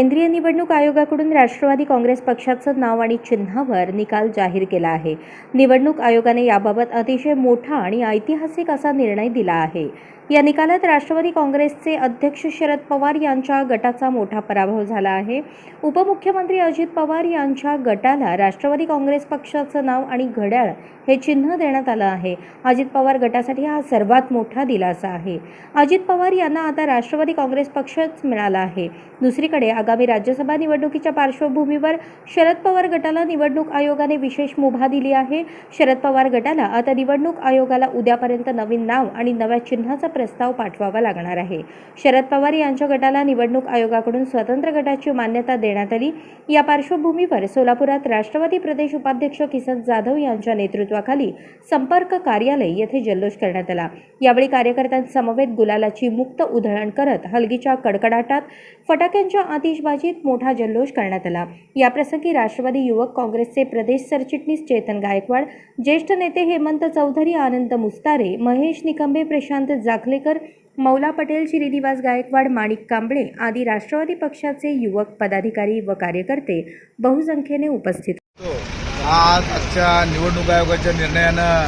vendría निवडणूक आयोगाकडून राष्ट्रवादी काँग्रेस पक्षाचं नाव आणि चिन्हावर निकाल जाहीर केला आहे. निवडणूक आयोगाने याबाबत अतिशय मोठा आणि ऐतिहासिक असा निर्णय दिला आहे. या निकालात राष्ट्रवादी काँग्रेसचे अध्यक्ष शरद पवार यांच्या गटाचा मोठा पराभव झाला आहे. उपमुख्यमंत्री अजित पवार यांच्या गटाला राष्ट्रवादी काँग्रेस पक्षाचं नाव आणि घड्याळ हे चिन्ह देण्यात आलं आहे. अजित पवार गटासाठी हा सर्वात मोठा दिलासा आहे. अजित पवार यांना आता राष्ट्रवादी काँग्रेस पक्षच मिळाला आहे. दुसरीकडे आगामी राज्य राज्यसभा निवडणुकीच्या पार्श्वभूमीवर शरद पवार गटाला निवडणूक आयोगाने विशेष मुभा दिली आहे. शरद पवार गटाला आता निवडणूक आयोगाला उद्यापर्यंत नवीन नाव आणि नव्या चिन्हाचा प्रस्ताव पाठवावा लागणार आहे. शरद पवार यांच्या गटाला निवडणूक आयोगाकडून स्वतंत्र गटाची मान्यता देण्यात आली. या पार्श्वभूमीवर सोलापुरात राष्ट्रवादी प्रदेश उपाध्यक्ष किसन जाधव यांच्या नेतृत्वाखाली संपर्क कार्यालय येथे जल्लोष करण्यात आला. यावेळी कार्यकर्त्यांसमवेत गुलालाची मुक्त उधळण करत हलगीच्या कडकडाटात फटाक्यांच्या आतिषबाजीत मोठा जल्लोष करण्यात आला. याप्रसंगी राष्ट्रवादी युवक काँग्रेसचे प्रदेश सरचिटणीस चेतन गायकवाड ज्येष्ठ नेते हेमंत चौधरी आनंद मुस्तारे महेश निकंबे प्रशांत जाखलेकर मौला पटेल श्रीनिवास गायकवाड माणिक कांबळे आदी राष्ट्रवादी पक्षाचे युवक पदाधिकारी व कार्यकर्ते बहुसंख्येने उपस्थित आज आजच्या निवडणूक आयोगाच्या निर्णयानं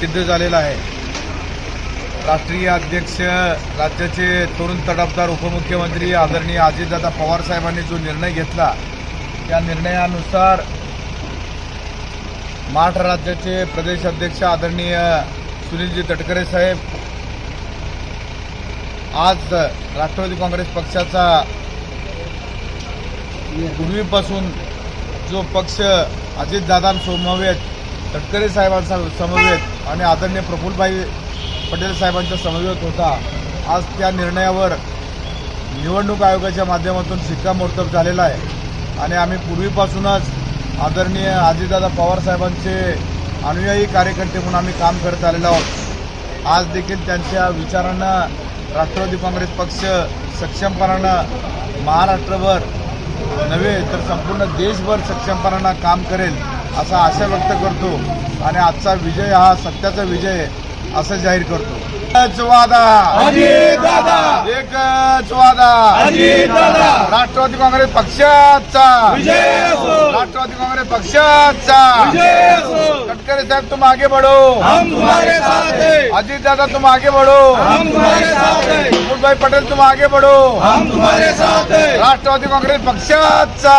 सिद्ध झालेला आहे. राष्ट्रीय अध्यक्ष राज्याचे तरुण तडफदार उपमुख्यमंत्री आदरणीय अजितदादा पवार साहेबांनी जो निर्णय घेतला त्या निर्णयानुसार महाराष्ट्र राज्याचे प्रदेश अध्यक्ष आदरणीय सुनीलजी तटकरे साहेब आज राष्ट्रवादी काँग्रेस पक्षाचा पूर्वीपासून जो पक्ष अजितदादांसमवेत तटकरे साहेबांसमवेत आणि आदरणीय प्रफुल्लभाई पटेल साहेबांच्या समवेत होता. आज त्या निर्णयावर निवडणूक आयोगाच्या माध्यमातून शिक्कामोर्तब झालेला आहे. आणि आम्ही पूर्वीपासूनच आदरणीय आजीदादा पवार साहेबांचे अनुयायी कार्यकर्ते म्हणून आम्ही काम करत आलेलो आहोत. आज देखील त्यांच्या विचारांना राष्ट्रवादी काँग्रेस पक्ष सक्षमपणानं महाराष्ट्रभर नव्हे तर संपूर्ण देशभर सक्षमपणानं काम करेल असा आशा व्यक्त करतो. आणि आजचा विजय हा सत्याचा विजय आहे. असं जाहीर करतो. एकच वादा! एकच वादा! राष्ट्रवादी काँग्रेस पक्षाचा! राष्ट्रवादी काँग्रेस पक्षाचा! तटकरे साहेब तुम आगे बढ़ो. हम तुम्हारे साथ हैं. अजीत दादा तुम आगे बढ़ो. हम तुम्हारे साथ हैं. प्रफुल्ल भाई पटेल तुम आगे बढ़ो. हम तुम्हारे साथ हैं. राष्ट्रवादी काँग्रेस पक्षाचा.